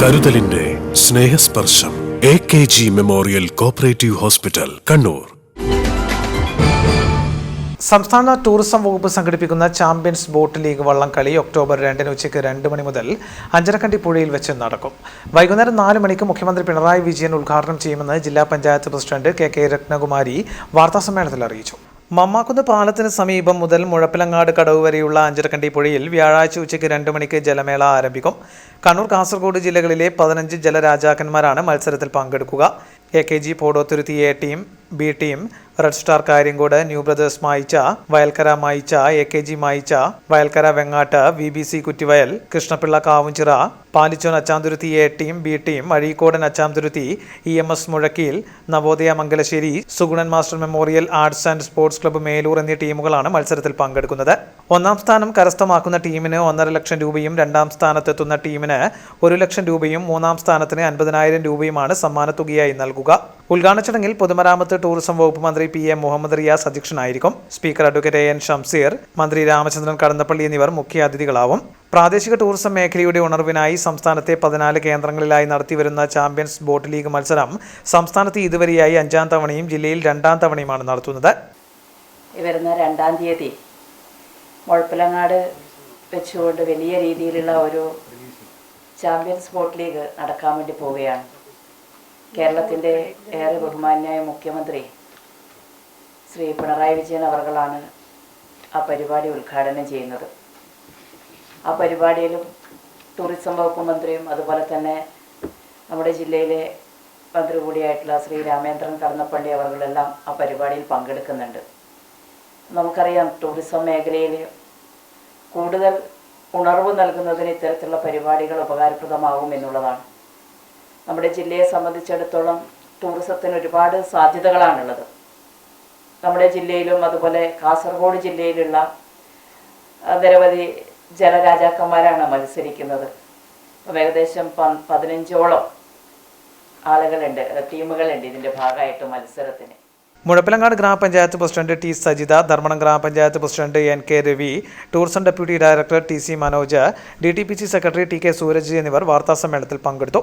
കരുതലിന്റെ Snehasparsham A K G memorial cooperative hospital Kannur. സംസ്ഥാന tourism വകുപ്പ് സംഘടിപ്പിക്കുന്ന ചാമ്പ്യൻസ് ബോട്ട് ലീഗ് വള്ളം കളി ഒക്ടോബർ രണ്ടിന് ഉച്ചയ്ക്ക് രണ്ട് മണി മുതൽ അഞ്ചരക്കണ്ടി പുഴയിൽ വെച്ച് നടക്കും. വൈകുന്നേരം നാല് മണിക്ക് മുഖ്യമന്ത്രി പിണറായി വിജയൻ ഉദ്ഘാടനം ചെയ്യുമെന്ന് ജില്ലാ panchayat president K K Ratnakumari വാർത്താസമ്മേളനത്തിൽ അറിയിച്ചു. മമ്മാക്കുന്ന് പാലത്തിന് സമീപം മുതൽ മുഴപ്പിലങ്ങാട് കടവ് വരെയുള്ള അഞ്ചരക്കണ്ടി പുഴയിൽ വ്യാഴാഴ്ച ഉച്ചയ്ക്ക് രണ്ട് മണിക്ക് ജലമേള ആരംഭിക്കും. കണ്ണൂർ കാസർഗോഡ് ജില്ലകളിലെ പതിനഞ്ച് ജലരാജാക്കന്മാരാണ് മത്സരത്തിൽ പങ്കെടുക്കുക. A K G Podothuruthi A team B team red star Kariyankode new brothers Mayicha Vayalkkara Mayicha A K G Mayicha Vayalkkara Vengattu V B C Kuttivayal Krishnapillai Kavumchira Palichon Achamthuruthi A team B team Azhikodan Achamthuruthi E M S Muzhakkiyil Navodaya Mangalassery Sugunan master memorial arts and sports club Meloor എന്നീ ടീമുകളാണ് മത്സരത്തിൽ പങ്കെടുക്കുന്നത്. ഒന്നാം സ്ഥാനം കരസ്ഥമാക്കുന്ന ടീമിന് ഒന്നര ലക്ഷം രൂപയും രണ്ടാം സ്ഥാനത്തെത്തുന്ന ടീമിന് ഒരു ലക്ഷം രൂപയും മൂന്നാം സ്ഥാനത്തിന് അൻപതിനായിരം രൂപയുമാണ് സമ്മാനത്തുകയായി നൽകുക. ഉദ്ഘാടന ചടങ്ങിൽ പൊതുമരാമത്ത് ടൂറിസം വകുപ്പ് മന്ത്രി പി എം മുഹമ്മദ് റിയാസ് അധ്യക്ഷനായിരിക്കും. Speaker advocate A N Shamseer മന്ത്രി രാമചന്ദ്രൻ കടന്നപ്പള്ളി എന്നിവർ മുഖ്യ അതിഥികളാവും. പ്രാദേശിക ടൂറിസം മേഖലയുടെ ഉണർവിനായി സംസ്ഥാനത്തെ പതിനാല് കേന്ദ്രങ്ങളിലായി നടത്തിവരുന്ന ചാമ്പ്യൻസ് ബോട്ട് ലീഗ് മത്സരം സംസ്ഥാനത്ത് ഇതുവരെയായി അഞ്ചാം തവണയും ജില്ലയിൽ രണ്ടാം തവണയുമാണ് നടത്തുന്നത്. വരുന്ന രണ്ടാം തീയതി മുഴപ്പിലങ്ങാട് വെച്ചുകൊണ്ട് വലിയ രീതിയിലുള്ള ഒരു ചാമ്പ്യൻസ് ബോട്ട് ലീഗ് നടക്കാൻ വേണ്ടി പോവുകയാണ്. കേരളത്തിന്റെ ഏറെ ബഹുമാന്യായ മുഖ്യമന്ത്രി ശ്രീ പിണറായി വിജയൻ അവർകളാണ് ആ പരിപാടി ഉദ്ഘാടനം ചെയ്യുന്നത്. ആ പരിപാടിയിലും ടൂറിസം വകുപ്പ് മന്ത്രിയും അതുപോലെ തന്നെ നമ്മുടെ ജില്ലയിലെ മന്ത്രി കൂടിയായിട്ടുള്ള ശ്രീ രാമേന്ദ്രൻ കടന്നപ്പള്ളി അവർകളെല്ലാം ആ പരിപാടിയിൽ പങ്കെടുക്കുന്നുണ്ട്. നമുക്കറിയാം ടൂറിസം മേഖലയിൽ കൂടുതൽ ഉണർവ് നൽകുന്നതിന് ഇത്തരത്തിലുള്ള പരിപാടികൾ ഉപകാരപ്രദമാകും എന്നുള്ളതാണ്. നമ്മുടെ ജില്ലയെ സംബന്ധിച്ചിടത്തോളം ടൂറിസത്തിന് ഒരുപാട് സാധ്യതകളാണുള്ളത്. നമ്മുടെ ജില്ലയിലും അതുപോലെ കാസർഗോഡ് ജില്ലയിലുള്ള നിരവധി ജലരാജാക്കന്മാരാണ് മത്സരിക്കുന്നത്. അപ്പം ഏകദേശം പതിനഞ്ചോളം ആളുകളുണ്ട് ടീമുകളുണ്ട് ഇതിന്റെ ഭാഗമായിട്ട് മത്സരത്തിന്. മുഴപ്പിലങ്ങാട് ഗ്രാമപഞ്ചായത്ത് പ്രസിഡന്റ് ടി സജിത ധർമ്മടം ഗ്രാമപഞ്ചായത്ത് president N K Ravi tourism deputy director T C Manoj D T P C secretary T K Sooraj എന്നിവർ വാർത്താസമ്മേളനത്തിൽ പങ്കെടുത്തു.